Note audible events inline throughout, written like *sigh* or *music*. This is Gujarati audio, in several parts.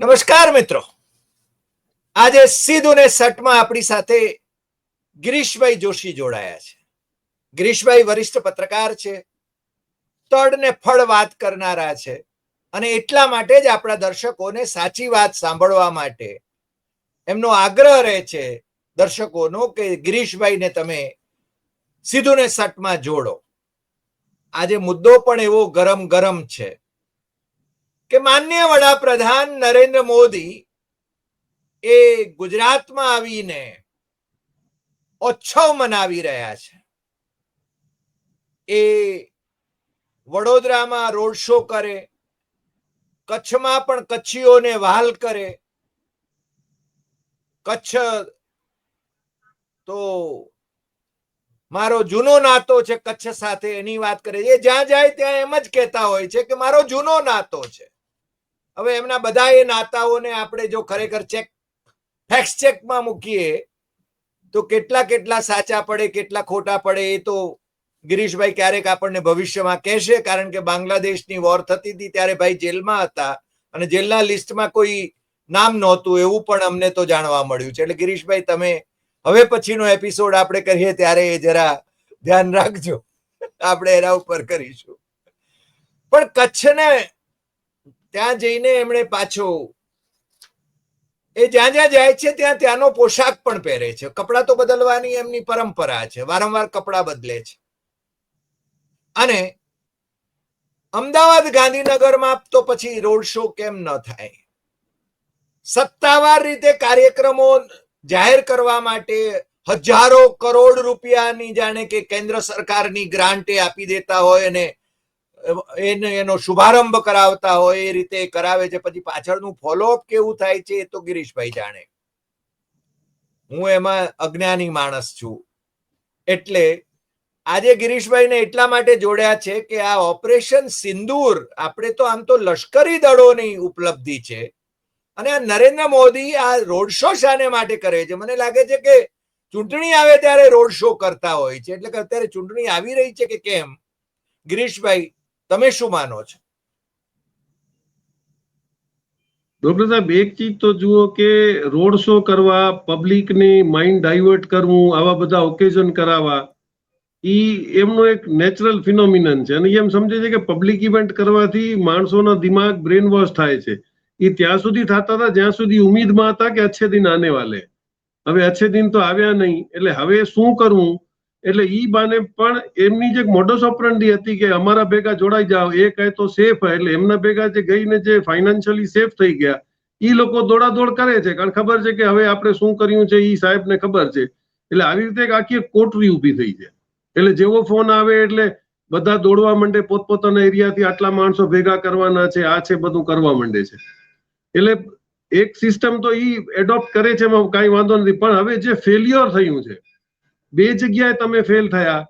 નમસ્કાર મિત્રો. આજે સીધું ને સટમાં આપણી સાથે ગિરીશભાઈ જોશી જોડાયા છે. ગિરીશભાઈ વરિષ્ઠ પત્રકાર છે. તડ ને ફળ વાત કરનારા છે અને એટલા માટે જ આપણા દર્શકોને સાચી વાત સાંભળવા માટે એમનો આગ્રહ રહે છે દર્શકોનો કે ગિરીશભાઈને તમે સીધું ને સટમાં જોડો. આજે મુદ્દો પણ એવો ગરમ ગરમ છે. કે માન્ય વડાપ્રધાન નરેન્દ્ર મોદી એ ગુજરાતમાં આવીને ઉત્સવ મનાવી રહ્યા છે. એ વડોદરામાં રોડ શો કરે, કચ્છમાં પણ કચ્છીઓને વહાલ કરે. કચ્છ તો મારો જૂનો નાતો છે, કચ્છ સાથે એની વાત કરે એ જ્યાં જાય ત્યાં એમ જ કહેતા હોય છે કે મારો જૂનો નાતો છે. હવે એમના બધા એ નાતાઓને આપણે જો ખરેખર ચેક ફેક્સ ચેકમાં મૂકીએ, તો કેટલા કેટલા સાચા પડે, કેટલા ખોટા પડે એ તો ગિરીશભાઈ ક્યારેક આપણને ભવિષ્યમાં કહેશે, કારણ કે બાંગ્લાદેશની વોર થતી હતી ત્યારે ભાઈ જેલમાં હતા અને જેલના લિસ્ટમાં કોઈ નામ નહોતું, એવું પણ અમને તો જાણવા મળ્યું છે. એટલે ગિરીશભાઈ, તમે હવે પછીનો એપિસોડ આપણે કરીએ ત્યારે એ જરા ધ્યાન રાખજો. આપણે એના ઉપર કરીશું. પણ કચ્છને ત્યાં જઈને એમણે પાછો એ જ્યાં જ્યાં જાય છે ત્યાં ત્યાંનો પોશાક પણ પહેરે છે. કપડાં તો બદલવાની એમની પરંપરા છે. વારંવાર કપડાં બદલે છે. અને અમદાવાદ ગાંધીનગરમાં તો પછી રોડ શો કેમ ન થાય? સત્તાવાર રીતે કાર્યક્રમો જાહેર કરવા માટે હજારો કરોડ રૂપિયાની જાણે કે કેન્દ્ર સરકારની ગ્રાન્ટ આપી દેતા હોય અને એને એનો શુભારંભ કરાવતા હોય, એ રીતે કરાવે છે. પછી પાછળનું ફોલોઅપ કેવું થાય છે એ તો ગિરીશભાઈ જાણે. હું એમાં અજ્ઞાની માણસ છું. એટલે આજે ગિરીશભાઈને એટલા માટે જોડ્યા છે કે આ ઓપરેશન સિંદૂર, આપણે તો આમ તો લશ્કરી દળોની ઉપલબ્ધિ છે. અને આ નરેન્દ્ર મોદી આ રોડ શો શાને માટે કરે છે? મને લાગે છે કે ચૂંટણી આવે ત્યારે રોડ શો કરતા હોય છે. એટલે કે અત્યારે ચૂંટણી આવી રહી છે કે કેમ? ગિરીશભાઈ તમે શું માનો છો? ડોક્ટર સાહેબ એક ચીજ તો જુઓ કે રોડ શો કરવા, પબ્લિકની માઇન્ડ ડાયવર્ટ કરવું, આવા બધા ઓકેઝન કરાવવા, ઈ એમનો એક નેચરલ ફિનોમિનન છે. અને એમ સમજે છે કે પબ્લિક ઇવેન્ટ કરવાથી માણસોના દિમાગ બ્રેન વોશ થાય છે. એ ત્યાં સુધી થતા હતા, જ્યાં સુધી ઉમેદમાં હતા કે અચ્છે દિન આને વાલે. હવે અચ્છે દિન તો આવ્યા નહીં. એટલે હવે શું કરવું? એટલે ઈ બાને પણ એમની જે મોડસ ઓપરન્ડી હતી કે અમારા ભેગા જોડાઈ જાઓ, એ કહે તો સેફ એટલે એમના ભેગા જે ગઈને જે ફાઇનાન્શિયલી સેફ થઈ ગયા, ઈ લોકો દોડાદોડ કરે છે, કારણ ખબર છે કે હવે આપણે શું કર્યું છે ઈ સાહેબને ખબર છે. એટલે આવી રીતે એક આખી કોટરી ઊભી થઈ છે. એટલે જેવો ફોન આવે એટલે બધા દોડવા માંડે, પોતપોતાના એરિયાથી આટલા માણસો ભેગા કરવાના છે, આ છે, બધું કરવા માંડે છે. એટલે એક સિસ્ટમ તો ઈ એડોપ્ટ કરે છે એમાં કાંઈ વાંધો નથી, પણ હવે જે ફેલિયર થયું છે બે જગ્યાએ તમે ફેલ થયા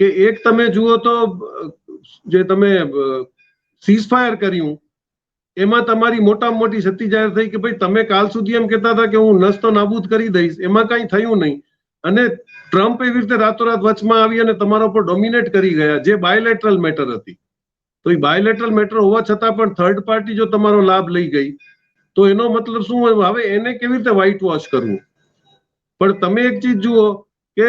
કે એક તમે જુઓ તો, જે તમે સીઝફાયર કર્યું, એમાં તમારી મોટામાં મોટી સત્તી જાહેર થઈ કે ભાઈ તમે કાલ સુધી એમ કહેતા હતા કે હું નસ્તો નાબૂદ કરી દઈશ, એમાં કાંઈ થયું નહીં. અને ટ્રમ્પ એવી રીતે રાતોરાત વચમાં આવી અને તમારા ઉપર ડોમિનેટ કરી ગયા, જે બાયોલેટરલ મેટર હતી. તો એ બાયોલેટરલ મેટર હોવા છતાં પણ થર્ડ પાર્ટી જો તમારો લાભ લઈ ગઈ, તો એનો મતલબ શું હવે એને કેવી રીતે વ્હાઇટ વોશ કરવું? પણ તમે એક ચીજ જુઓ કે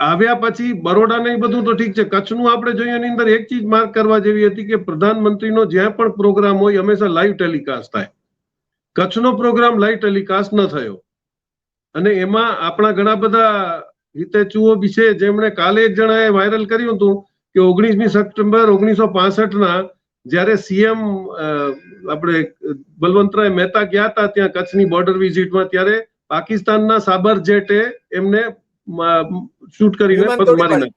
આવ્યા પછી બરોડા ને બધું તો ઠીક છે. કચ્છનું આપણે જોઈએ એની અંદર એક ચીજ માર્ક કરવા જેવી હતી કે પ્રધાનમંત્રીનો જ્યાં પણ પ્રોગ્રામ હોય હંમેશા લાઈવ ટેલિકાસ્ટ થાય. કચ્છનો પ્રોગ્રામ લાઈવ ટેલિકાસ્ટ ન થયો. અને એમાં આપણા ઘણા બધા હિતેચુઓ બી છે. જેમણે કાલે એક જણાએ વાયરલ કર્યું હતું કે ઓગણીસમી સપ્ટેમ્બર ઓગણીસો ના જ્યારે સીએમ આપણે બલવંતરાય મહેતા ગયા હતા ત્યાં કચ્છની બોર્ડર વિઝિટમાં ત્યારે પાકિસ્તાનના સાબર જેટે એમને શૂટ કરીને મારી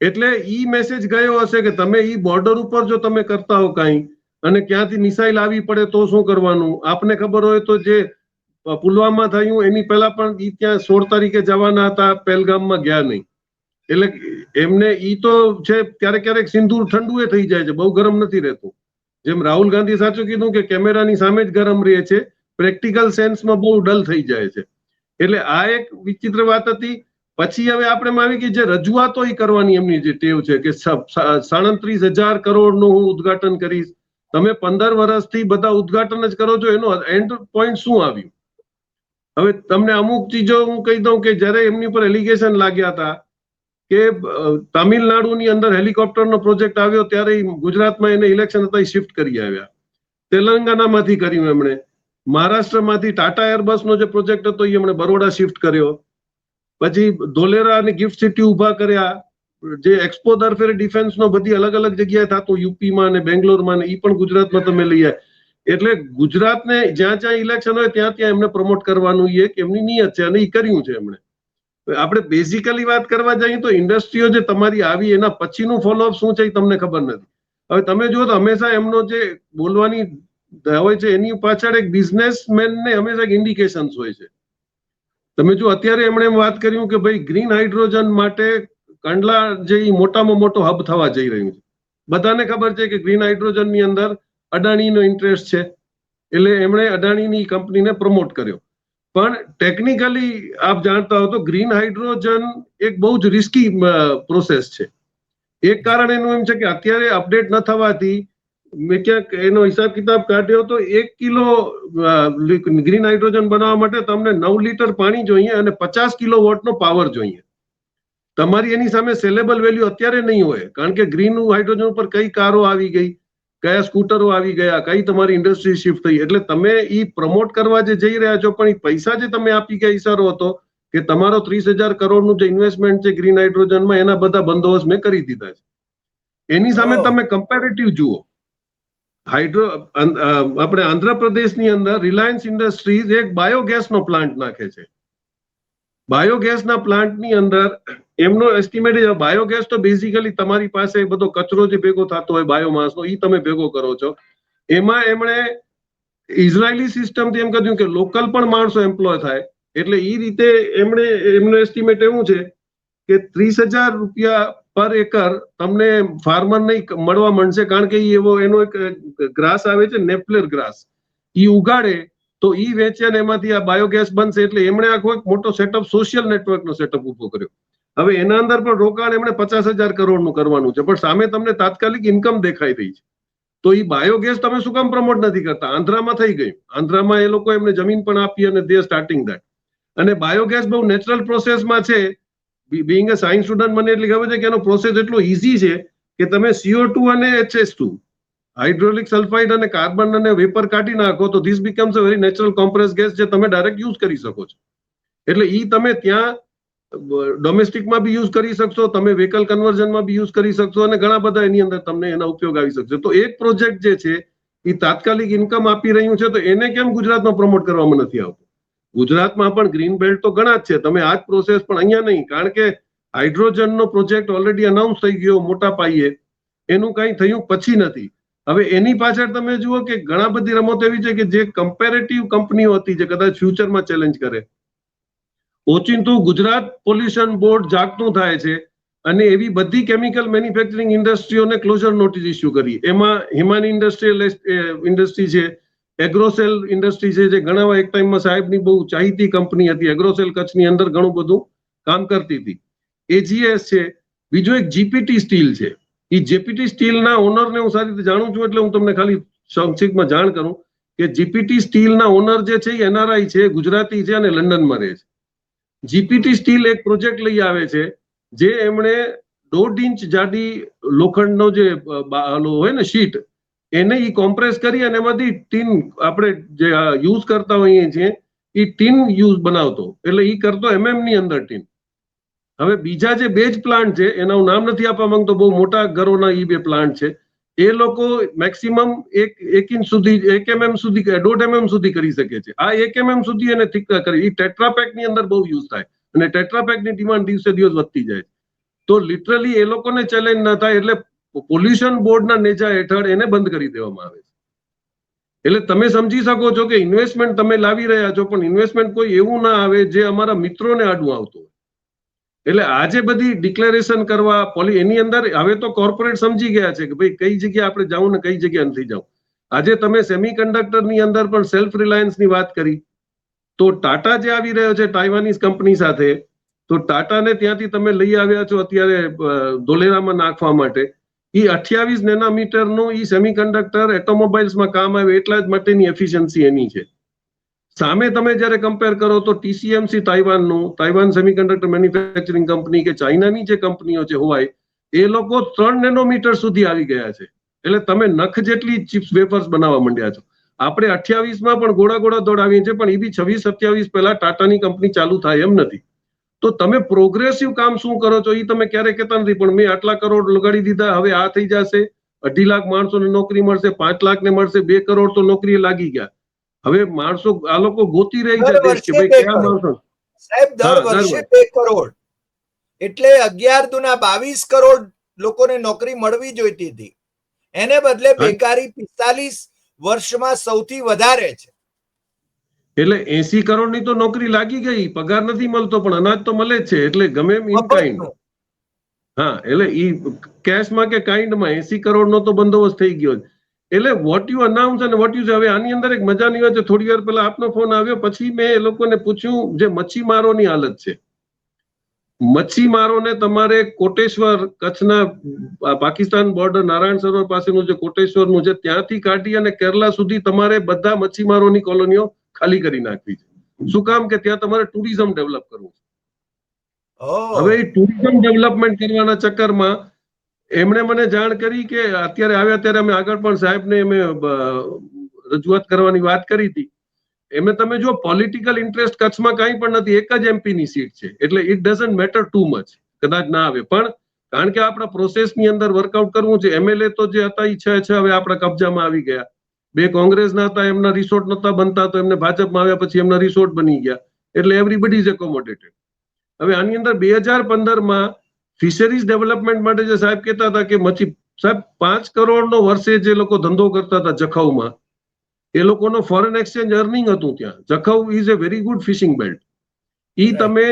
એટલે ઈ મેસેજ ગયો હશે કે તમે ઈ બોર્ડર ઉપર જો તમે કરતા હો કાંઈ અને ક્યાંથી મિસાઇલ આવી પડે તો શું કરવાનું? આપને ખબર હોય તો જે પુલવામા થયું એની પહેલા પણ ઈ ત્યાં સોળ તારીખે જવાના હતા પહેલગામમાં ગયા નહીં. એટલે એમને ઈ તો છે ક્યારેક ક્યારેક સિંદૂર ઠંડુ એ થઈ જાય છે બહુ ગરમ નથી રહેતું. જેમ રાહુલ ગાંધી સાચું કીધું કે કેમેરાની સામે જ ગરમ રહે છે પ્રેક્ટિકલ સેન્સમાં બહુ ડલ થઈ જાય છે. એટલે આ એક વિચિત્ર વાત હતી. પછી હવે આપણે આવી કે જે રજૂઆતો કરવાની એમની જે ટેવ છે કે સાડત્રીસ હજાર કરોડનું હું ઉદઘાટન કરીશ. તમે પંદર વર્ષથી બધા ઉદઘાટન જ કરો છો. એનો એન્ડ પોઈન્ટ શું આવ્યું? હવે તમને અમુક ચીજો હું કહી દઉં કે જ્યારે એમની પર એલિગેશન લાગ્યા હતા કે તામિલનાડુની અંદર હેલિકોપ્ટરનો પ્રોજેક્ટ આવ્યો ત્યારે ગુજરાતમાં એને ઇલેક્શન હતા શિફ્ટ કરી આવ્યા. તેલંગાનામાંથી કર્યું એમણે. મહારાષ્ટ્રમાંથી ટાટા એરબસનો જે પ્રોજેક્ટ હતો એ એમણે બરોડા શિફ્ટ કર્યો. પછી ધોલેરા અને ગિફ્ટ સિટી ઊભા કર્યા. જે એક્સપો દર ફેર ડિફેન્સનો બધી અલગ અલગ જગ્યાએ થતું, યુપીમાં અને બેંગ્લોરમાં ને એ પણ ગુજરાતમાં તમે લઈ આવ્યા એટલે ગુજરાતને જ્યાં જ્યાં ઇલેક્શન હોય, ત્યાં ત્યાં એમને પ્રમોટ કરવાનું એ એમની નિયત છે અને એ કર્યું છે એમણે. આપણે બેઝિકલી વાત કરવા જઈએ તો ઇન્ડસ્ટ્રીઓ જે તમારી આવી, એના પછીનું ફોલોઅપ શું છે એ તમને ખબર નથી. હવે તમે જુઓ તો હંમેશા એમનો જે બોલવાની હોય છે એની પાછળ એક બિઝનેસમેનને હંમેશા એક ઇન્ડિકેશન્સ હોય છે. તમે જો અત્યારે એમણે એમ વાત કર્યું કે ભાઈ ગ્રીન હાઇડ્રોજન માટે કંડલા જે મોટામાં મોટો હબ થવા જઈ રહ્યું છે. બધાને ખબર છે કે ગ્રીન હાઇડ્રોજનની અંદર અદાણીનો ઇન્ટરેસ્ટ છે. એટલે એમણે અદાણીની કંપનીને પ્રમોટ કર્યો. પણ ટેકનિકલી આપ જાણતા હો તો ગ્રીન હાઇડ્રોજન એક બહુ જ રિસ્કી પ્રોસેસ છે. એક કારણ એનું એમ છે કે અત્યારે અપડેટ ન થવાથી મેં ક્યાંક એનો હિસાબ કિતાબ કાઢ્યો તો એક કિલો ગ્રીન હાઇડ્રોજન બનાવવા માટે તમને નવ લીટર પાણી જોઈએ અને પચાસ કિલો વોટનો પાવર જોઈએ. તમારી એની સામે સેલેબલ વેલ્યુ અત્યારે નહીં હોય કારણ કે ગ્રીન હાઇડ્રોજન ઉપર કઈ કારો આવી ગઈ કયા સ્કૂટરો આવી ગયા કઈ તમારી ઇન્ડસ્ટ્રી શિફ્ટ થઈ એટલે તમે ઈ પ્રમોટ કરવા જે જઈ રહ્યા છો પણ એ પૈસા જે તમે આપી ગયા ઈશારો હતો કે તમારો ત્રીસ હજાર કરોડનું જે ઇન્વેસ્ટમેન્ટ છે ગ્રીન હાઇડ્રોજનમાં એના બધા બંદોબસ્ત મેં કરી દીધા છે. એની સામે. તમે કમ્પેરેટિવ જુઓ. હાઇડ્રો આપણે આંધ્રપ્રદેશની અંદર રિલાયન્સ ઇન્ડસ્ટ્રીઝ એક બાયોગેસનો પ્લાન્ટ નાખે છે. બાયોગેસના પ્લાન્ટની અંદર એમનો એસ્ટિમેટ બાયોગેસ તો બેઝિકલી તમારી પાસે બધો કચરો જે ભેગો થતો હોય બાયોમાસનો એ તમે ભેગો કરો છો. એમાં એમણે ઇઝરાયલી સિસ્ટમથી એમ કહ્યું કે લોકલ પણ માણસો એમ્પ્લોય થાય. એટલે એ રીતે એમણે, એમનું એસ્ટિમેટ એવું છે કે ત્રીસ હજાર રૂપિયા પર એકર તમને ફાર્મર નહીં મળવા મળશે. કારણ કે એવો, એનો એક ગ્રાસ આવે છે, નેપલેર ગ્રાસ. ઈ ઉગાડે તો ઈ વેચે ને એમાંથી આ બાયોગેસ બનશે એટલે એમણે આખો એક મોટો સેટઅપ સોશિયલ નેટવર્કનો સેટઅપ ઊભો કર્યો. હવે એના અંદર પણ રોકાણ એમણે પચાસ હજાર કરોડનું કરવાનું છે. પણ સામે તમને તાત્કાલિક ઇન્કમ દેખાઈ રહી છે. તો એ બાયોગેસ તમે શું કામ પ્રમોટ નથી કરતા? આંધ્રામાં થઈ ગયું. આંધ્રામાં એ લોકો એમને જમીન પણ આપી અને દે સ્ટાર્ટિંગ દેટ અને બાયોગેસ બહુ નેચરલ પ્રોસેસમાં છે. બિંગ અ સાયન્સ સ્ટુડન્ટ મને એટલી ખબર છે કે એનો પ્રોસેસ એટલો ઇઝી છે કે તમે સીઓ ટુ અને એચએસ ટુ હાઇડ્રોલિક સલ્ફાઇડ અને કાર્બન અને વેપર કાઢી નાખો તો this becomes a very natural compress gas જે તમે ડાયરેક્ટ યુઝ કરી શકો છો. એટલે ઈ તમે ત્યાં ડોમેસ્ટિકમાં બી યુઝ કરી શકશો, તમે વ્હીકલ કન્વર્ઝનમાં બી યુઝ કરી શકશો અને ઘણા બધા એની અંદર તમને એના ઉપયોગ આવી શકશે. તો એક પ્રોજેક્ટ જે છે એ તાત્કાલિક ઇન્કમ આપી રહ્યું છે, તો એને કેમ ગુજરાતમાં પ્રમોટ કરવામાં નથી આવતું? ગુજરાતમાં પણ ગ્રીન બેલ્ટ તો ઘણા જ છે. તમે આ જ પ્રોસેસ પણ અહીંયા નહીં. કારણ કે હાઇડ્રોજનનો પ્રોજેક્ટ ઓલરેડી અનાઉન્સ થઈ ગયો મોટા પાયે. એનું કાંઈ થયું પછી નથી. હવે એની પાછળ તમે જુઓ કે ઘણા બધી રમતો એવી છે કે જે કમ્પેરેટિવ કંપનીઓ હતી જે કદાચ ફ્યુચરમાં ચેલેન્જ કરે. ઓચિંતું ગુજરાત પોલ્યુશન બોર્ડ જાગતું થાય છે અને એવી બધી કેમિકલ મેન્યુફેક્ચરિંગ ઇન્ડસ્ટ્રીઓને ક્લોઝર નોટિસ ઇસ્યુ કરી. એમાં હિમાની ઇન્ડસ્ટ્રીયલ ઇન્ડસ્ટ્રી છે એગ્રોસેલ ઇન્ડસ્ટ્રી છે જે ઘણા એક ટાઈમમાં સાહેબની બહુ ચાહીતી કંપની હતી એગ્રોસેલ કચ્છની અંદર ઘણું બધું કામ કરતી હતી. એજીએસ છે, બીજું એક જીપીટી સ્ટીલ છે. એ જીપીટી સ્ટીલના ઓનરને હું સારી રીતે જાણું છું એટલે હું તમને ખાલી સંક્ષિપ્તમાં જાણ કરું કે જીપીટી સ્ટીલના ઓનર જે છે એ એનઆરઆઈ છે, ગુજરાતી છે અને લંડનમાં રહે છે. જીપીટી સ્ટીલ એક પ્રોજેક્ટ લઈ આવે છે, જે એમણે દોઢ ઇંચ જાડી લોખંડનો જે હોય ને શીટ એને એ કોમ્પ્રેસ કરી અને એમાંથી ટીન આપણે જે યુઝ કરતા હોઈએ છીએ એ ટીન યુઝ બનાવતો. એટલે એ કરતો એમએમની અંદર ટીન હવે બીજા જે બે જ પ્લાન્ટ છે, એના હું નામ નથી આપવા માંગતો, બહુ મોટા ઘરોના એ બે પ્લાન્ટ છે. એ લોકો મેક્સિમમ એક એક ઇંચ સુધી, એક એમએમ સુધી, કે દોઢ એમએમ સુધી કરી શકે છે. આ એક એમએમ સુધી એને થીક કરી એ ટેટ્રાપેકની અંદર બહુ યુઝ થાય. અને ટેટ્રાપેકની ડિમાન્ડ દિવસે દિવસ વધતી જાય તો લિટરલી એ લોકોને ચેલેન્જ ના થાય, એટલે પોલ્યુશન બોર્ડના નેજા હેઠળ એને બંધ કરી દેવામાં આવે છે. એટલે તમે સમજી શકો છો કે ઇન્વેસ્ટમેન્ટ તમે લાવી રહ્યા છો, પણ ઇન્વેસ્ટમેન્ટ કોઈ એવું ના આવે જે અમારા મિત્રોને આડું આવતું હોય. એટલે આજે બધી ડિક્લેરેશન કરવા પોલી એની અંદર હવે તો કોર્પોરેટ સમજી ગયા છે કે ભાઈ કઈ જગ્યાએ આપણે જવું ને કઈ જગ્યાએ નથી જવું આજે તમે સેમી ની અંદર પણ સેલ્ફ રિલાયન્સની વાત કરી. તો ટાટા જે આવી રહ્યો છે ટાઇવાનીઝ કંપની સાથે, તો ટાટાને ત્યાંથી તમે લઈ આવ્યા છો અત્યારે ધોલેરામાં નાખવા માટે. એ અઠ્યાવીસ નેનોમીટરનું એ સેમિકન્ડક્ટર એટોમોબાઇલ્સમાં કામ આવે એટલા જ માટેની એફિશિયન્સી એની છે. સામે તમે જ્યારે કમ્પેર કરો તો ટીસીએમસી તાઇવાનનું તાઇવાન સેમિકન્ડક્ટર મેન્યુફેક્ચરિંગ કંપની કે ચાઇનાની જે કંપનીઓ છે હોય, એ લોકો ત્રણ નેનોમીટર સુધી આવી ગયા છે. એટલે તમે નખ જેટલી ચિપ્સ વેફર્સ બનાવવા માંડ્યા છો. આપણે અઠ્યાવીસમાં પણ ગોળા ગોળા દોડાવીએ છીએ, પણ એ બી છવ્વીસ સત્યાવીસ પહેલા ટાટાની કંપની ચાલુ થાય એમ નથી. તો તમે પ્રોગ્રેસિવ કામ શું કરો છો? એ તમે ક્યારે કહેતા નથી પણ મેં આટલા કરોડ લગાડી દીધા હવે આ થઈ જશે. અઢી લાખ માણસોને નોકરી મળશે પાંચ લાખ ને મળશે બે કરોડ તો નોકરી લાગી ગયા. હવે માણસો આ લોકો ગોતી રહી છે કે ભાઈ કયા માણસો? સાહેબ દર વર્ષે બે કરોડ. એટલે અગિયાર દુના બાવીસ કરોડ લોકોને નોકરી મળવી જોઈતી હતી. એને બદલે. બેકારી પિસ્તાલીસ વર્ષમાં સૌથી વધારે છે. એટલે એસી કરોડની તો નોકરી લાગી ગઈ પગાર નથી મળતો પણ અનાજ તો મળે જ છે એટલે ગમે એમ ઇન કાઇન્ડ હા એટલે ઈ કેશમાં કે કાઇન્ડમાં એસી કરોડ નો તો બંદોબસ્ત થઈ ગયો છે. એટલે વોટ યુ અનાઉન્સ અને વોટ યુ હવે આની અંદર એક મજાની વાત છે થોડી વાર પહેલા આપનો ફોન આવ્યો પછી મેં એ લોકોને પૂછ્યું જે મચ્છીમારોની હાલત છે. મચ્છીમારોને તમારે કોટેશ્વર કચ્છના પાકિસ્તાન બોર્ડર નારાયણ સરોવર પાસેનું જે કોટેશ્વરનું છે ત્યાંથી કાઢી અને કેરલા સુધી તમારે બધા મચ્છીમારોની કોલોનીઓ ખાલી કરી નાખવી છે. શું કામ કે ત્યાં તમારે ટુરિઝમ ડેવલપ કરવું છે? હવે ટુરિઝમ ડેવલપમેન્ટ કરવાના ચક્કરમાં એમણે મને જાણ કરી કે અત્યારે આવ્યા ત્યારે અમે આગળ પણ સાહેબને અમે રજૂઆત કરવાની વાત કરી હતી. એમને તમે જો પોલિટિકલ ઇન્ટરેસ્ટ કચ્છમાં કાંઈ પણ નથી. એક જ એમપી ની સીટ છે. એટલે it doesn't matter too much કદાચ ના આવે. પણ કારણ કે આપણા પ્રોસેસની અંદર વર્કઆઉટ કરવું છે. એમએલએ તો જે હતા ઈ છ છ હવે આપણા કબજામાં આવી ગયા. બે કોંગ્રેસના હતા એમના રિસોર્ટ નતા બનતા તો એમને ભાજપમાં આવ્યા પછી એમના રિસોર્ટ બની ગયા. એટલે એવરીબડી ઇઝ એકોમોડેટેડ હવે આની અંદર બે હજાર પંદરમાં ફિશરીઝ ડેવલપમેન્ટ માટે જે સાહેબ કહેતા હતા કે મચ્છી સાહેબ પાંચ કરોડનો વર્ષે જે લોકો ધંધો કરતા હતા જખૌમાં એ લોકોનો ફોરેન એક્સચેન્જ અર્નિંગ હતું ત્યાં. Jakhau is a very good fishing belt ઈ તમે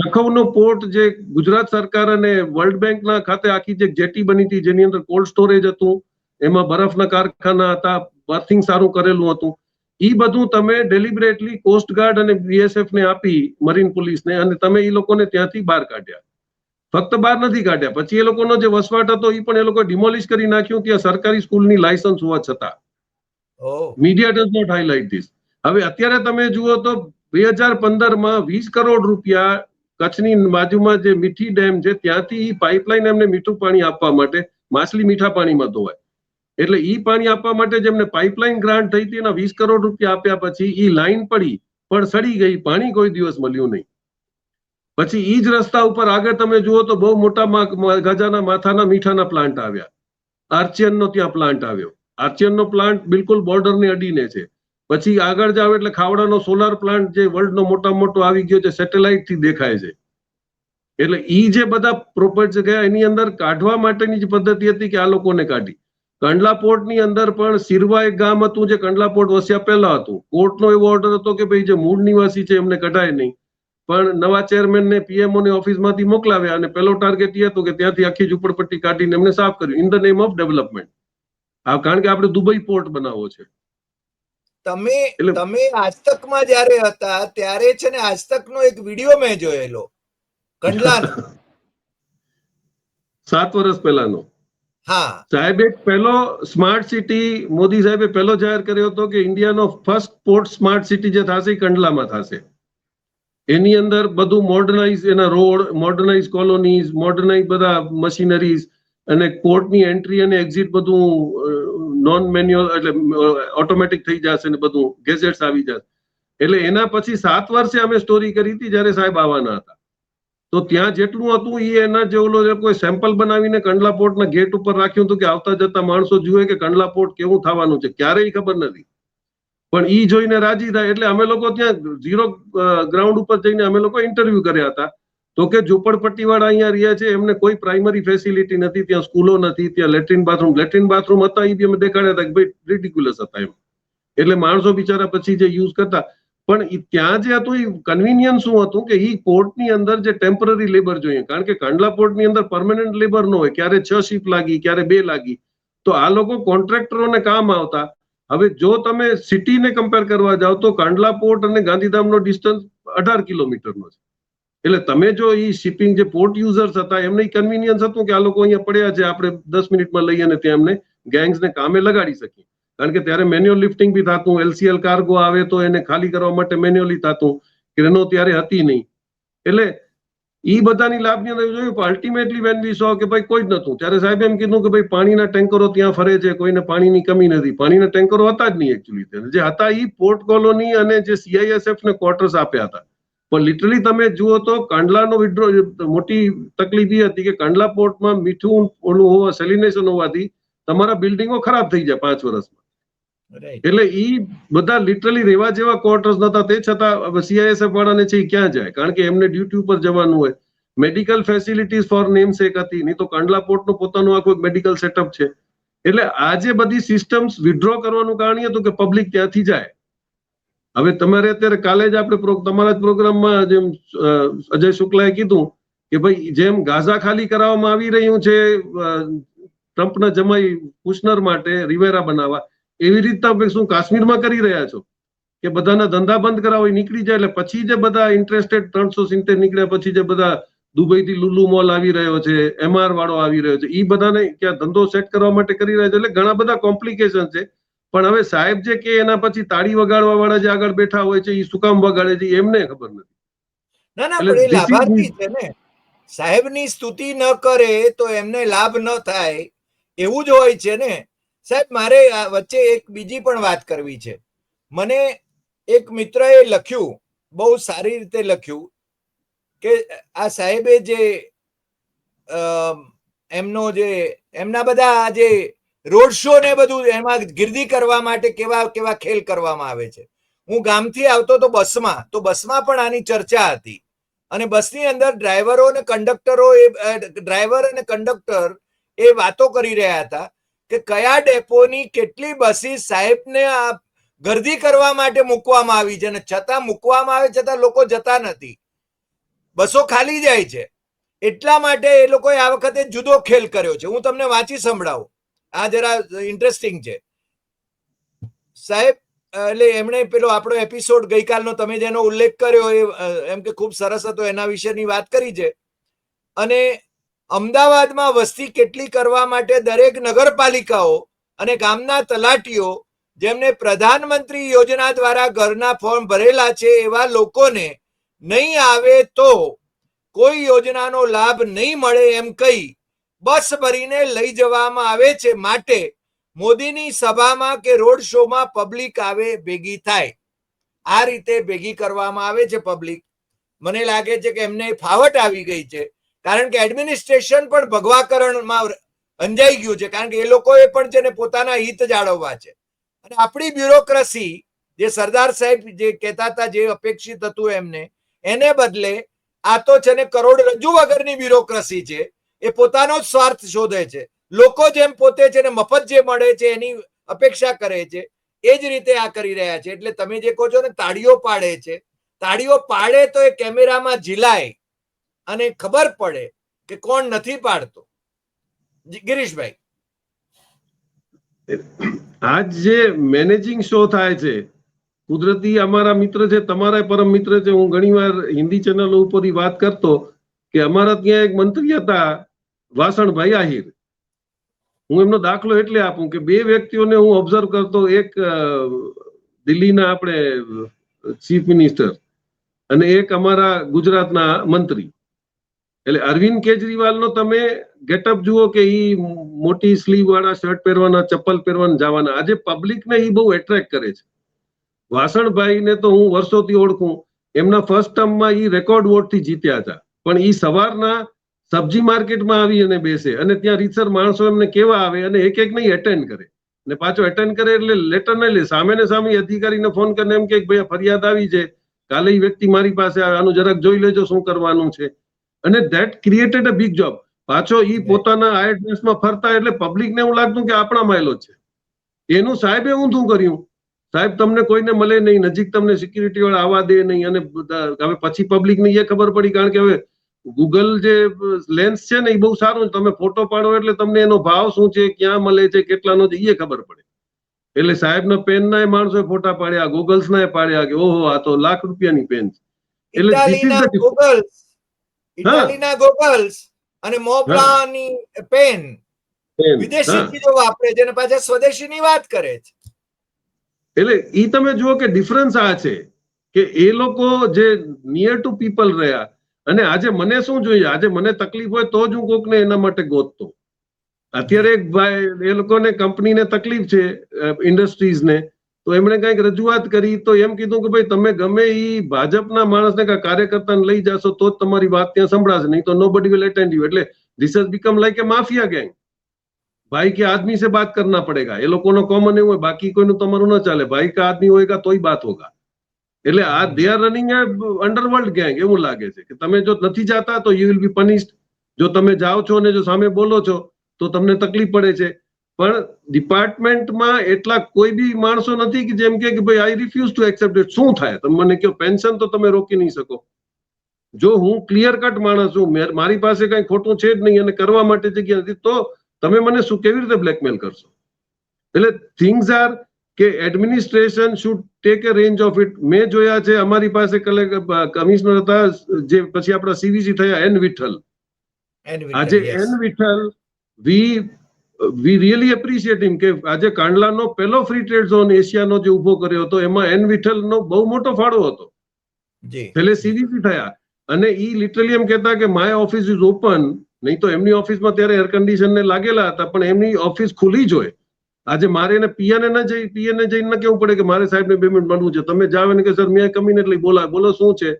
જખૌનો પોર્ટ જે ગુજરાત સરકાર અને વર્લ્ડ બેંકના ખાતે આખી જે જેટી બની હતી જેની અંદર કોલ્ડ સ્ટોરેજ હતું એમાં બરફના કારખાના હતા બર્થિંગ સારું કરેલું હતું. એ બધું તમે ડેલિબરેટલી કોસ્ટગાર્ડ અને બીએસએફ ને આપી મરીન પોલીસને અને તમે એ લોકોને ત્યાંથી બહાર કાઢ્યા. ફક્ત બહાર નથી કાઢ્યા. પછી એ લોકોનો જે વસવાટ હતો એ પણ એ લોકો ડિમોલિશ કરી નાખ્યું ત્યાં સરકારી સ્કૂલની લાયસન્સ હોવા છતાં. Media does not highlight this હવે અત્યારે તમે જુઓ તો બે હજાર પંદરમાં વીસ કરોડ રૂપિયા કચ્છની બાજુમાં જે મીઠી ડેમ છે ત્યાંથી પાઇપલાઇન એમને મીઠું પાણી આપવા માટે માછલી મીઠા પાણીમાં ધોવાય. એટલે ઈ પાણી આપવા માટે જેમને પાઇપલાઇન ગ્રાન્ટ થઈ હતી, એના વીસ કરોડ રૂપિયા આપ્યા પછી ઈ લાઈન પડી, પણ સડી ગઈ, પાણી કોઈ દિવસ મળ્યું નહીં. પછી ઈ જ રસ્તા ઉપર આગળ તમે જુઓ તો બહુ મોટા ગજાના માથાના મીઠાના પ્લાન્ટ આવ્યા. આર્ચિયનનો ત્યાં પ્લાન્ટ આવ્યો. આર્ચિયનનો પ્લાન્ટ બિલકુલ બોર્ડરને અડીને છે. પછી આગળ જાવ એટલે ખાવડાનો સોલાર પ્લાન્ટ જે વર્લ્ડનો મોટા મોટો આવી ગયો છે સેટેલાઇટથી દેખાય છે. એટલે ઈ જે બધા પ્રોપર્ટી ગયા, એની અંદર કાઢવા માટેની જે પદ્ધતિ હતી કે આ લોકોને કાઢી. કંડલા પોર્ટની અંદર પણ સિરવા એક ગામ હતું જે કંડલા પોર્ટ વસ્યા પહેલા હતું. કોર્ટનો એવો ઓર્ડર હતો કે ભાઈ જે મૂળ નિવાસી છે એમને કઢાય નહીં. પણ નવા ચેરમેન ને પીએમઓ ની ઓફિસમાંથી મોકલાવ્યા અને પહેલો ટાર્ગેટ એ હતો કે ત્યાંથી આખી ઝુંપડપટ્ટી કાઢીને એમને સાફ કર્યું in the name of development આ કારણ કે આપણે દુબઈ પોર્ટ બનાવવો છે. તમે તમે આજતકમાં જ્યારે હતા ત્યારે છે ને આજતકનો એક વીડિયો મેં જોયેલો. કંડલાનો. સાત વર્ષ પહેલાનો. હા. સાહેબ પહેલો સ્માર્ટ સિટી મોદી સાહેબે પહેલો જાહેર કર્યો હતો કે ઇન્ડિયાનો ફર્સ્ટ પોર્ટ સ્માર્ટ સિટી જે થશે કંડલામાં થશે. એની અંદર બધું મોડર્નાઇઝ એના રોડ મોડર્નાઇઝ કોલોનીઝ મોડર્નાઇઝ બધા મશીનરીઝ અને કોર્ટની એન્ટ્રી અને એક્ઝિટ બધું નોન મેન્યુઅલ એટલે ઓટોમેટિક થઈ જશે ને બધું ગેઝેટ્સ આવી જશે. એટલે એના પછી સાત વર્ષે અમે સ્ટોરી કરી હતી જ્યારે સાહેબ આવવાના હતા. તો ત્યાં જેટલું હતું એ એના જે ઓલો કોઈ સેમ્પલ બનાવીને કંડલા પોર્ટના ગેટ ઉપર રાખ્યું હતું કે આવતા જતા માણસો જુએ કે કંડલા પોર્ટ કેવું થવાનું છે, ક્યારેય ખબર નથી. પણ ઈ જોઈને રાજી થાય, એટલે અમે લોકો ત્યાં ઝીરો ગ્રાઉન્ડ ઉપર જઈને અમે લોકો ઇન્ટરવ્યુ કર્યા હતા. તો કે ઝુંપડપટ્ટી અહીંયા રહ્યા છે, એમને કોઈ પ્રાઇમરી ફેસિલિટી નથી, ત્યાં સ્કૂલો નથી, ત્યાં લેટ્રિન બાથરૂમ લેટ્રિન બાથરૂમ હતા એ બી અમે દેખાડ્યા હતા કે ભાઈ રિડિક્યુલસ હતા એમ. એટલે માણસો બિચારા પછી જે યુઝ કરતા પણ ત્યાં જે હતું એ કન્વિનિયન્સ શું હતું કે એ કોર્ટની અંદર જે ટેમ્પરરી લેબર જોઈએ, કારણ કે કાંડલા પોર્ટની અંદર પરમેનન્ટ લેબર ન હોય, ક્યારે છ શિફ્ટ લાગી, ક્યારે બે લાગી, તો આ લોકો કોન્ટ્રાક્ટરોને કામ આવતા. હવે જો તમે સિટીને કમ્પેર કરવા જાઓ તો કાંડલા પોર્ટ અને ગાંધીધામનો ડિસ્ટન્સ અઢાર કિલોમીટરનો છે. એટલે તમે જો એ શિપિંગ જે પોર્ટ યુઝર્સ હતા, એમને કન્વિનિયન્સ હતું કે આ લોકો અહીંયા પડ્યા છે, આપણે દસ મિનિટમાં લઈ અને ત્યાં એમને ગેંગ્સને કામે લગાડી શકીએ. કારણ કે ત્યારે મેન્યુઅલ લિફ્ટિંગ બી થતું એલસીએલ કાર્ગો આવે તો એને ખાલી કરવા માટે મેન્યુઅલી થતું ક્રેનો ત્યારે હતી નહીં. એટલે ઈ બધાની લાભની અંદર જોયું પણ અલ્ટિમેટલી વેન વી સો કે ભાઈ કોઈ જ નહોતું. ત્યારે સાહેબ એમ કીધું કે ભાઈ પાણીના ટેન્કરો ત્યાં ફરે છે, કોઈને પાણીની કમી નથી. પાણીના ટેન્કરો હતા જ નહીં એકચ્યુઅલી જે હતા ઈ પોર્ટ કોલોની અને જે સીઆઈએસએફ ને ક્વાર્ટર્સ આપ્યા હતા. પણ લિટરલી તમે જુઓ તો કાંડલાનો વિડ્રો મોટી તકલીફ એ હતી કે કાંડલા પોર્ટમાં મીઠું ઓલું હોવા સેલિનેશન હોવાથી તમારા બિલ્ડિંગો ખરાબ થઈ જાય પાંચ વર્ષમાં. એટલે ઈ બધા લિટરલી રેવા જેવા ક્વાર્ટર્સ નતા. તે છતાં સીઆઈએસએફ વાળાને છે ક્યાં જાય? કારણ કે એમને ડ્યુટી ઉપર જવાનું હોય. Medical facilities for name sake હતી. નહીં તો કાંડલા પોર્ટનું પોતાનું આખું મેડિકલ સેટઅપ છે. એટલે આ જે બધી સિસ્ટમ્સ વિડ્રો કરવાનું કારણ હતું કે પબ્લિક ત્યાંથી જાય. હવે તમારે અત્યારે કાલે જ આપણે તમારા જ પ્રોગ્રામમાં જેમ અજય શુક્લાએ કીધું કે ભાઈ જેમ ગાઝા ખાલી કરાવવામાં આવી રહ્યું છે ટ્રમ્પના જમાઈ કુશનર માટે, રિવેરા બનાવવા એવી રીતના આપણે શું કાશ્મીરમાં કરી રહ્યા છો? કે બધાના ધંધા બંધ કરાવો નીકળી જાય એટલે પછી જે બધા ઇન્ટરેસ્ટેડ ત્રણસો સિત્તેર નીકળ્યા પછી જે બધા દુબઈથી લુલુ મોલ આવી રહ્યો છે એમઆર વાળો આવી રહ્યો છે એ બધાને ક્યાં ધંધો સેટ કરવા માટે કરી રહ્યા છે એટલે ઘણા બધા કોમ્પ્લિકેશન છે. પણ હવે સાહેબ જે કે એના પછી તાળી વગાડવા વાળા જે આગળ બેઠા હોય છે એ શું કામ વગાડે છે એમને ખબર નથી. ના ના પણ એ લાભાર્થી છે ને. સાહેબની સ્તુતિ ન કરે તો એમને લાભ ન થાય એવું જ હોય છે ને. સાહેબ, મારે વચ્ચે એક બીજી પણ વાત કરવી છે. મને એક મિત્રએ લખ્યું, બહુ સારી રીતે લખ્યું, કે આ સાહેબે જે એમનો જે, એમના બધા જે રોડ શો ને બધું એમાં ગીર્દી કરવા માટે કેવા કેવા ખેલ કરવામાં આવે છે. હું ગામથી આવતો તો બસમાં તો બસમાં પણ આની ચર્ચા હતી. અને બસની અંદર ડ્રાઈવરો અને કંડક્ટરો એ ડ્રાઈવર અને કંડક્ટર એ વાતો કરી રહ્યા હતા. કે કયા ડેપોની કેટલી બસીસ સાહેબને આ ગર્દી કરવા માટે મૂકવામાં આવી છે? અને છતાં મૂકવામાં આવે છતાં લોકો જતા નથી. બસો ખાલી જાય છે. એટલા માટે એ લોકોએ આ વખતે જુદો ખેલ કર્યો છે. હું તમને વાંચી સંભળાવું. આ જરા ઇન્ટરેસ્ટિંગ છે. સાહેબ, એટલે એમણે પેલો આપણો એપિસોડ ગઈકાલનો તમે જેનો ઉલ્લેખ કર્યો એ એમ કે ખૂબ સરસ હતો એના વિશેની વાત કરી છે. અને અમદાવાદમાં વસ્તી કેટલી કરવા માટે દરેક નગરપાલિકાઓ અને ગામના તલાટીઓ જેમને પ્રધાનમંત્રી યોજના દ્વારા ઘરના ફોર્મ ભરેલા છે એવા લોકોને નહીં આવે તો કોઈ યોજનાનો લાભ નહીં મળે એમ કહી બસ ભરીને લઈ જવામાં આવે છે માટે મોદીની સભામાં કે રોડ શોમાં પબ્લિક આવે ભેગી થાય. આ રીતે ભેગી કરવામાં આવે છે પબ્લિક. મને લાગે છે કે એમને ફાવટ આવી ગઈ છે. કારણ કે એડમિનિસ્ટ્રેશન પણ ભગવાકરણમાં અંજાઈ ગયું છે. કારણ કે એ લોકોએ પણ છે ને પોતાના હિત જાળવવા છે. અને આપણી બ્યુરોક્રસી જે સરદાર સાહેબ જે કહેતા હતા, જે અપેક્ષિત હતું એમને, એને બદલે આ તો છે ને કરોડરજ્જુ વગરની બ્યુરોક્રસી છે. એ પોતાનો જ સ્વાર્થ શોધે છે. લોકો જેમ પોતે છે ને મફત જે મળે છે, એની અપેક્ષા કરે છે, એ જ રીતે આ કરી રહ્યા છે. એટલે તમે જે કહો છો ને તાળીઓ પાડે છે. તાળીઓ પાડે તો એ કેમેરામાં ઝીલાય. અને ખબર પડે કે કોણ નથી પાડતો. ગિરીશભાઈ. આજ જે મેનેજિંગ શો થાય છે, કુદરતી અમારા મિત્ર છે, તમારા પરમ મિત્ર છે, હું ઘણીવાર હિન્દી ચેનલો ઉપર વાત કરતો કે અમારા ત્યાં એક મંત્રી હતા વાસણભાઈ આહિર હું એમનો દાખલો એટલે આપું કે બે વ્યક્તિઓને હું ઓબ્ઝર્વ કરતો, એક દિલ્હીના આપણે ચીફ મિનિસ્ટર અને એક અમારા ગુજરાતના મંત્રી. એટલે અરવિંદ કેજરીવાલનો તમે ગેટઅપ જુઓ કે ઈ મોટી સ્લીવ વાળા શર્ટ પહેરવાના ચપ્પલ પહેરવાના જવાના. આજે પબ્લિકને એ બહુ એટ્રેક્ટ કરે છે. વાસણભાઈને તો હું વર્ષોથી ઓળખું. એમના ફર્સ્ટ ટર્મમાં એ રેકોર્ડ વોટથી જીત્યા હતા. પણ એ સવારના સબ્જી માર્કેટમાં આવી અને બેસે. અને ત્યાં રીતસર માણસો એમને કેવા આવે અને એક એક નહીં એટેન્ડ કરે. ને પાછો એટેન્ડ કરે એટલે લેટર નહીં લે. સામે ને સામે અધિકારીને ફોન કરીને એમ કે ભાઈ ફરિયાદ આવી છે. કાલે એ વ્યક્તિ મારી પાસે આવે, આનું જરાક જોઈ લેજો શું કરવાનું છે. અને that created a big job પાછો ઈ પોતાના આ ફરતા એટલે પબ્લિકને એવું લાગતું કે આપણા માયલો છે. એનું સાહેબે ઊંધું કર્યું. સાહેબ તમને કોઈને મળે નહીં નજીક તમને સિક્યુરિટી વાળા આવવા દે નહીં અને હવે પછી પબ્લિકને એ ખબર પડી કારણ કે હવે ગૂગલ જે લેન્સ છે ને એ બહુ સારું તમે ફોટો પાડો એટલે તમને એનો ભાવ શું છે ક્યાં મળે છે કેટલાનો છે એ ખબર પડે. એટલે સાહેબના પેનના માણસોએ ફોટા પાડ્યા ગૂગલ્સ ના પાડ્યા કે ઓહો આ તો લાખ રૂપિયાની પેન છે. એટલે ઇટાલીના ગોગલ્સ અને મોપલાની પેન. વિદેશી ચીજો વાપરે છે અને પાછા સ્વદેશીની વાત કરે છે. એટલે એ તમે જુઓ કે ડિફરન્સ આ છે કે એ લોકો જે નિયર ટુ પીપલ રહ્યા અને આજે મને શું જોઈએ? આજે મને તકલીફ હોય તો જ હું કોકને એના માટે ગોતતો. અત્યારે એક ભાઈ એ લોકોને કંપનીને તકલીફ છે ઇન્ડસ્ટ્રીઝને તો એમણે કંઈક રજૂઆત કરી તો એમ કીધું કે ભાઈ, તમે ગમે એ ભાજપના માણસને કે કાર્યકર્તાને લઈ જશો તો જ તમારી વાત ત્યાં સંભળાશે, નહીં તો nobody will attend you એટલે this has become like a mafia gang ભાઈ કે આદમી સે બાત કરના પડેગા. એ લોકોનો કોમન એવું હોય, બાકી કોઈનું તમારું ન ચાલે. ભાઈ કે આદમી હોયગા તોય બાત હોગા. એટલે આ they are running a underworld gang એવું લાગે છે કે તમે જો નથી જાતા, તો યુ વિલ બી પનિશ્ડ જો તમે જાઓ છો ને જો સામે બોલો છો, તો તમને તકલીફ પડે છે. પણ ડિપાર્ટમેન્ટમાં એટલા કોઈ બી માણસો નથી કે જેમ કે ભાઈ I refuse to accept it શું થાય? તમે મને કહો પેન્શન તો તમે રોકી નહીં શકો. જો હું ક્લિયર કટ માણસ છું મારી પાસે કઈ ખોટું છે જ નહીં અને કરવા માટે જગ્યા નથી તો તમે મને શું કેવી રીતે બ્લેકમેલ કરશો? એટલે થિંગ્સ આર કે administration should take a range of it મેં જોયા છે અમારી પાસે કમિશનર હતા જે પછી આપણા સીવીસી થયા એન વિઠ્ઠલ આજે N Vitthal we we really appreciate him કે આજે કાંડલાનો પહેલો ફ્રી ટ્રેડ ઝોન એશિયાનો જે ઊભો કર્યો હતો એમાં એન વિઠલનો બહુ મોટો ફાળો હતો. છેલ્લે સીવીસી થયા અને ઈ લિટરલી એમ કહેતા કે માય ઓફિસ ઇઝ ઓપન નહીં તો એમની ઓફિસમાં ત્યારે એર કન્ડિશન ને લાગેલા હતા પણ એમની ઓફિસ ખુલી જ હોય. આજે મારે એને પીએને ન જઈ પીએને જઈને કેવું પડે કે મારે સાહેબને બે મિનિટ મળવું છે. તમે જાવ એને કે સર મેં કમીને એટલે બોલા બોલો શું છે?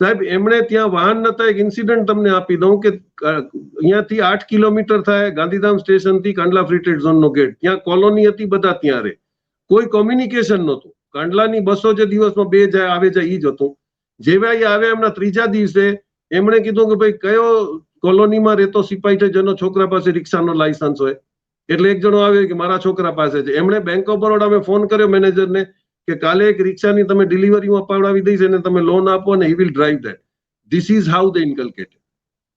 સાહેબ, એમણે ત્યાં વાહન નતા એક ઇન્સિડન્ટ તમને આપી દઉં કે અહીંયાથી આઠ કિલોમીટર થાય ગાંધીધામ સ્ટેશનથી કાંડલા ફ્રી ટ્રેડ ઝોનનો ગેટ ત્યાં કોલોની હતી બધા ત્યાં રે. કોઈ કોમ્યુનિકેશન નહોતું. કાંડલાની બસો જે દિવસમાં બે જાય, આવે જાય એ જ હતું. જેવા ઈ આવ્યા એમના ત્રીજા દિવસે, એમણે કીધું કે ભાઈ, કયો કોલોનીમાં રહેતો સિપાઈ છે જેનો છોકરા પાસે રિક્ષાનો લાયસન્સ હોય? એટલે એક જણો આવ્યો કે, મારા છોકરા પાસે છે. એમણે બેંક ઓફ બરોડામાં ફોન કર્યો મેનેજરને કે કાલે એક રિક્ષાની તમે ડિલિવરી હું અપાવડાવી દઈશ અને તમે લોન આપો અને he will drive that this is how they inculcate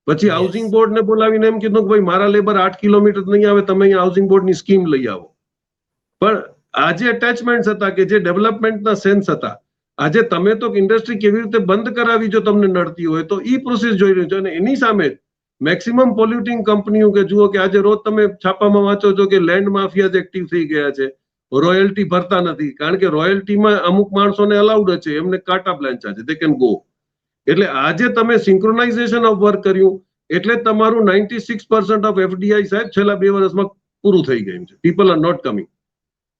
પછી હાઉસિંગ બોર્ડ ને બોલાવીને એમ કીધું કે ભાઈ મારા લેબર આઠ કિલોમીટર નહીં આવે તમે અહીંયા હાઉસિંગ બોર્ડની સ્કીમ લઈ આવો. પણ આ જે અટેચમેન્ટ હતા કે જે ડેવલપમેન્ટના સેન્સ હતા. આજે તમે તો ઇન્ડસ્ટ્રી કેવી રીતે બંધ કરાવી જો તમને નડતી હોય તો એ પ્રોસેસ જોઈ રહ્યું છે અને એની સામે મેક્સિમમ પોલ્યુટિંગ કંપનીઓ કે જુઓ કે આજે રોજ તમે છાપામાં વાંચો છો કે લેન્ડ માફિયા એક્ટિવ થઈ ગયા છે. રોયલ્ટી ભરતા નથી. કારણ કે રોયલ્ટીમાં અમુક માણસોને અલાઉડ છે. એમને કાટા પ્લાન છે. દે કેન ગો એટલે આજે તમે સિંક્રોનાઇઝેશન ઓફ વર્ક કર્યું, એટલે તમારું ninety six percent of FDI સાહેબ છેલ્લા બે વર્ષમાં પૂરું થઈ ગયું છે. પીપલ આર નોટ કમિંગ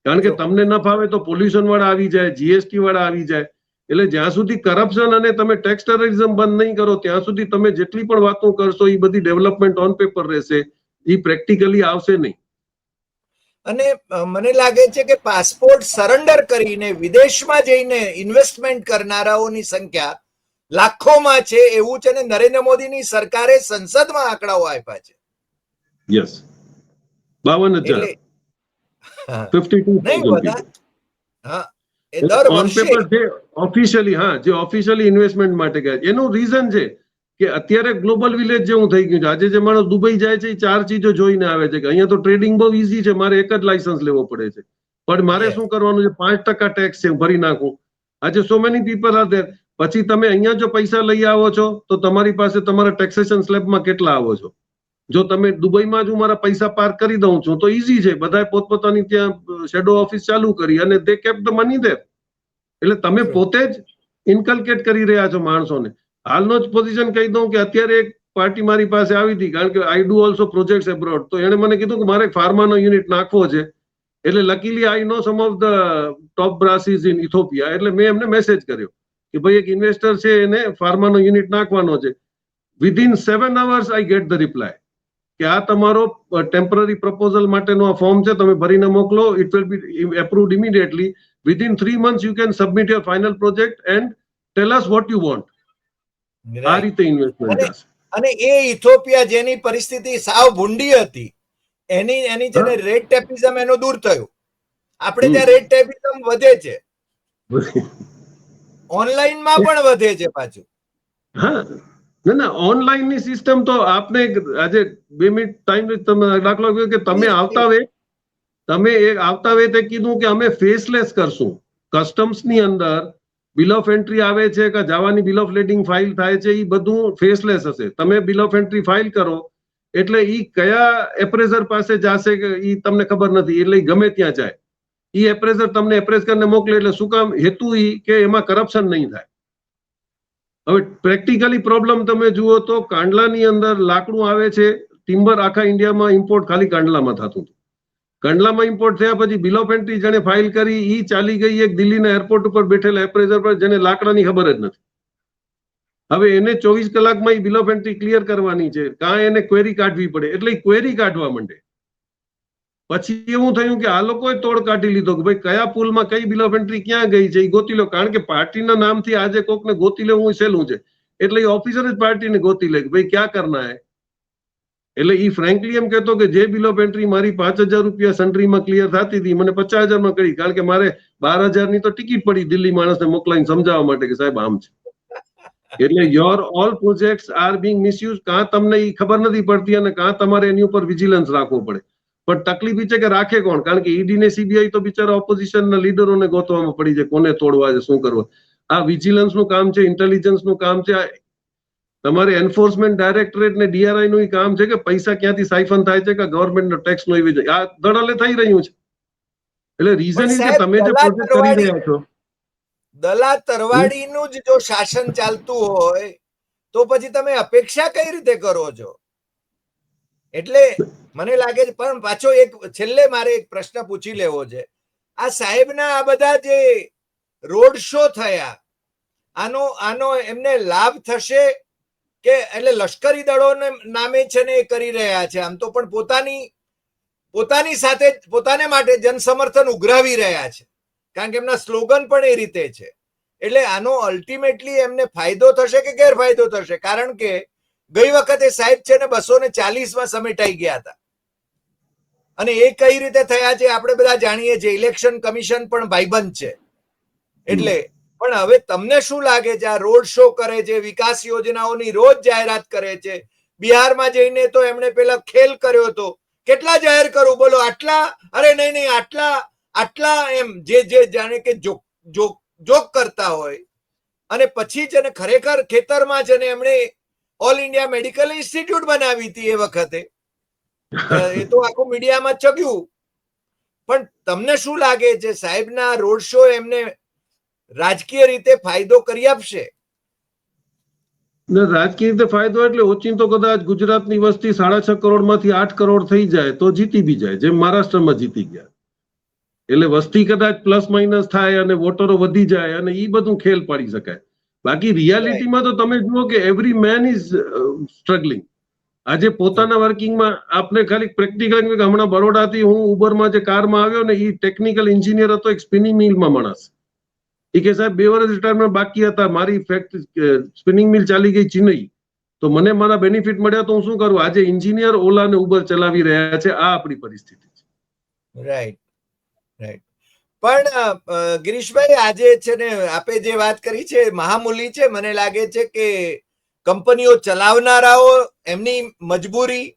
કારણ કે તમને ન ફાવે તો પોલ્યુશન વાળા આવી જાય જીએસટી વાળા આવી જાય. એટલે જ્યાં સુધી કરપ્શન અને તમે ટેક્સ ટેરરિઝમ બંધ નહીં કરો, ત્યાં સુધી તમે જેટલી પણ વાતો કરશો એ બધી ડેવલપમેન્ટ ઓન પેપર રહેશે. એ પ્રેક્ટિકલી આવશે નહીં. અને મને લાગે છે કે પાસપોર્ટ સરેન્ડર કરીને વિદેશમાં જઈને ઇન્વેસ્ટમેન્ટ કરનારાઓની સંખ્યા લાખોમાં છે એવું છે ને નરેન્દ્ર મોદીની સરકારે સંસદમાં આંકડાઓ આપ્યા છે. યસ બાવન હજાર. ઓફિશિયલી હા જે. ઓફિશિયલી ઇન્વેસ્ટમેન્ટ માટે ગયા. એનું રીઝન છે કે અત્યારે ગ્લોબલ વિલેજ જેવું થઈ ગયું છે. આજે જે માણસ દુબઈ જાય છે એ ચાર ચીજો જોઈને આવે છે કે અહીંયા તો ટ્રેડિંગ બહુ ઈઝી છે મારે એક જ લાયસન્સ લેવો પડે છે. પણ મારે શું કરવાનું છે? પાંચ ટકા ટેક્સ છે હું ભરી નાખું. આજે so many people are there પછી તમે અહીંયા જો પૈસા લઈ આવો છો તો તમારી પાસે તમારા ટેક્સેશન સ્લેબમાં કેટલા આવો છો? જો તમે દુબઈમાં જ હું મારા પૈસા પાર કરી દઉં છું તો ઈઝી છે. બધાએ પોતપોતાની ત્યાં શેડો ઓફિસ ચાલુ કરી અને they keep the money there એટલે તમે પોતે જ ઇન્કલકેટ કરી રહ્યા છો માણસોને. હાલનો જ પોઝિશન કહી દઉં કે અત્યારે એક પાર્ટી મારી પાસે આવી હતી, કારણ કે I do also project abroad તો એણે મને કીધું કે મારે ફાર્માનો યુનિટ નાખવો છે. એટલે luckily I know some of the top brasses in Ethiopia એટલે મેં એમને મેસેજ કર્યો કે ભાઈ એક ઇન્વેસ્ટર છે, એને ફાર્માનો યુનિટ નાખવાનો છે. Within seven hours I get the reply કે આ તમારો ટેમ્પરરી પ્રપોઝલ માટેનો આ ફોર્મ છે, તમે ભરીને મોકલો. It will be approved immediately within three months you can submit your final project and tell us what you want. આ રીતે ઇન્વેસ્ટમેન્ટ અને- એ ઇથોપિયા જેની પરિસ્થિતિ સાવ ભૂંડી હતી એની એની જેને રેડ ટેપિઝમ એનો દૂર થયો. આપણે ત્યાં રેડ ટેપિઝમ વધે છે. *laughs* ઓનલાઈનમાં પણ વધે છે પાછું. હા. ના ના ઓનલાઈનની સિસ્ટમ તો આપને આજે બે મિનિટ ટાઈમ તમે દાખલો કે તમે આવતા વે તમે એક આવતા વે તે કીધું કે અમે ફેસલેસ કરશું. કસ્ટમ્સની અંદર બિલ ઓફ એન્ટ્રી આવે છે કે જવાની બિલ ઓફ લેટિંગ ફાઇલ થાય છે એ બધું ફેસલેસ હશે. તમે બિલ ઓફ એન્ટ્રી ફાઇલ કરો, એટલે એ કયા એપ્રેઝર પાસે જશે કે એ તમને ખબર નથી, એટલે ગમે ત્યાં જાય. એ એપ્રેઝર તમને એપ્રેઝ કરીને મોકલે, એટલે શું કામ? હેતુ એ કે એમાં કરપ્શન નહીં થાય. હવે પ્રેક્ટિકલી પ્રોબ્લેમ તમે જુઓ તો કાંડલાની અંદર લાકડું આવે છે ટિમ્બર આખા ઇન્ડિયામાં ઇમ્પોર્ટ ખાલી કાંડલામાં થતું હતું. કંડલામાં ઇમ્પોર્ટ થયા પછી બિલ ઓફ એન્ટ્રી જેને ફાઇલ કરી, ઈ ચાલી ગઈ એક દિલ્હીના એરપોર્ટ ઉપર બેઠેલા એપ્રેઝર પર, જેને લાકડાની ખબર જ નથી. હવે એને ચોવીસ કલાકમાં ઈ બિલ ઓફ એન્ટ્રી ક્લિયર કરવાની છે. કાં એને ક્વેરી કાઢવી પડે. એટલે ક્વેરી કાઢવા માંડે. પછી એવું થયું કે આ લોકોએ તોડ કાઢી લીધો કે ભાઈ કયા પુલમાં કઈ બિલ ઓફ એન્ટ્રી ક્યાં ગઈ છે એ ગોતી લો. કારણ કે પાર્ટીના નામથી આજે કોકને ગોતી લેવું સહેલું છે. એટલે એ ઓફિસર જ પાર્ટીને ગોતી લે કે ભાઈ ક્યાં કરના હે? એટલે એ ફ્રેન્કલી એમ કહેતો કે જે બિલ ઓફ એન્ટ્રી મારી પાંચ હજાર રૂપિયા સન્ટ્રીમાં ક્લિયર થતી હતી મને પચાસ હજારમાં કરી. કારણ કે મારે બાર હજારની તો ટિકિટ પડી દિલ્હી માણસને મોકલાઈને સમજાવવા માટે કે સાહેબ આમ છે. એટલે your all projects are being misuse કાં તમને ઈ ખબર નથી પડતી અને કાં તમારે એની ઉપર વિજિલન્સ રાખવો પડે. પણ તકલીફ છે કે રાખે કોણ? કારણ કે ઈડી ને સીબીઆઈ તો બિચારા ઓપોઝિશનના લીડરોને ગોતવામાં પડી છે. કોને તોડવા છે, શું કરવા આ વિજિલન્સનું કામ છે ઇન્ટેલિજન્સનું કામ છે તમારે એન્ફોર્સમેન્ટ ડાયરેક્ટરેટ ને ડીઆરઆઈ નું કામ છે કે પૈસા ક્યાંથી સાયફન થાય છે કે ગવર્મેન્ટ નો ટેક્સ નો એવી આ દળાલે થઈ રહ્યું છે. એટલે રીઝન કે તમે જે પ્રોજેક્ટ કરી રહ્યા છો. દલા તરવાડીનું જ જો શાસન ચાલતું હોય તો પછી તમે અપેક્ષા કઈ રીતે કરો છો? એટલે મને લાગે છે પણ પાછો એક છેલ્લે મારે એક પ્રશ્ન પૂછી લેવો છે. આ સાહેબના આ બધા જે રોડ શો થયા આનો આનો એમને લાભ થશે કે એટલે લશ્કરી દળોને નામે છે ને એ કરી રહ્યા છે. આમ તો પણ પોતાની પોતાની સાથે પોતાને માટે જનસમર્થન ઉઘરાવી રહ્યા છે. કારણ કે એમના સ્લોગન પણ એ રીતે છે. એટલે આનો અલ્ટિમેટલી એમને ફાયદો થશે કે ગેરફાયદો થશે? કારણ કે ગઈ વખતે સાહેબ છે ને બસો ને ચાલીસમાં સમેટાઈ ગયા હતા. અને એ કઈ રીતે થયા છે આપણે બધા જાણીએ છીએ. ઇલેક્શન કમિશન પણ ભાઈબંધ છે. એટલે પણ હવે તમને શું લાગે છે? આ રોડ શો કરે છે, વિકાસ યોજનાઓની રોજ જાહેરાત કરે છે. બિહારમાં જઈને તો એમણે પેલા ખેલ કર્યો હતો. કેટલા જાહેર કરું? બોલો, આટલા? અરે નહીં નહીં, આટલા આટલા એમ. જે જે, જાણે કે જોક જોક જોક કરતા હોય. અને પછી છે ને ખરેખર ખેતરમાં છે ને એમણે ઓલ ઇન્ડિયા મેડિકલ ઇન્સ્ટિટ્યૂટ બનાવી હતી એ વખતે. એ તો આખું મીડિયામાં ચગ્યું પણ તમને શું લાગે છે? સાહેબના રોડ શો એમને રાજકીય રીતે ફાયદો કરી આપશે. રાજકીય રીતે ફાયદો એટલે ઓચિંતો કદાચ ગુજરાતની વસ્તી સાડા છ કરોડમાંથી આઠ કરોડ થઈ જાય તો જીતી બી જાય, જેમ મહારાષ્ટ્રમાં જીતી ગયા. એટલે વસ્તી કદાચ પ્લસ માઇનસ થાય અને વોટરો વધી જાય અને ઈ બધું ખેલ પાડી શકાય. બાકી રિયાલિટીમાં તો તમે જુઓ કે એવરી મેન ઇઝ સ્ટ્રગલિંગ આજે પોતાના વર્કિંગમાં આપને ખાલી પ્રેક્ટિકલ હમણાં બરોડાથી હું ઉબરમાં જે કારમાં આવ્યો ને એ ટેકનિકલ એન્જિનિયર હતો, એક સ્પિનિંગ મિલમાં માણસ. એ કે સાહેબ, બે વર્ષ રિટાયરમેન્ટ બાકી હતા, મારી ફેક્ટરી સ્પિનિંગ મિલ ચાલી ગઈ ચિનઈ. તો મને મારા બેનિફિટ મળ્યા તો હું શું કરું? આજે એન્જિનિયર ઓલા ને ઉબર ચલાવી રહ્યા છે, આ આપણી પરિસ્થિતિ છે. રાઈટ રાઈટ પણ ગિરીશભાઈ આજે છે ને, આપે જે વાત કરી છે, મહામૂલી છે, મને લાગે છે કે કંપનીઓ ચલાવનારાઓ, એમની મજબૂરી,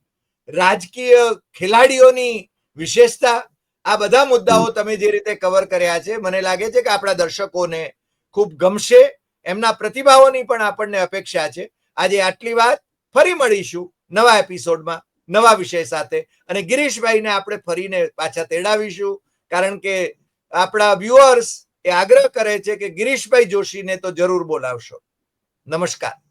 રાજકીય ખેલાડીઓની વિશેષતા આ બધા મુદ્દાઓ તમે જે રીતે કવર કર્યા છે, મને લાગે છે કે આપણા દર્શકોને ખૂબ ગમશે, એમના પ્રતિભાવોની પણ આપણને અપેક્ષા છે. આજે આટલી વાત, ફરી મળીશું નવા એપિસોડમાં, નવા વિષય સાથે. અને ગિરીશભાઈને આપણે ફરીને પાછા તેડાવીશું, કારણ કે આપણા વ્યુઅર્સ એ આગ્રહ કરે છે કે ગિરીશભાઈ જોશીને તો જરૂર બોલાવશો. નમસ્કાર.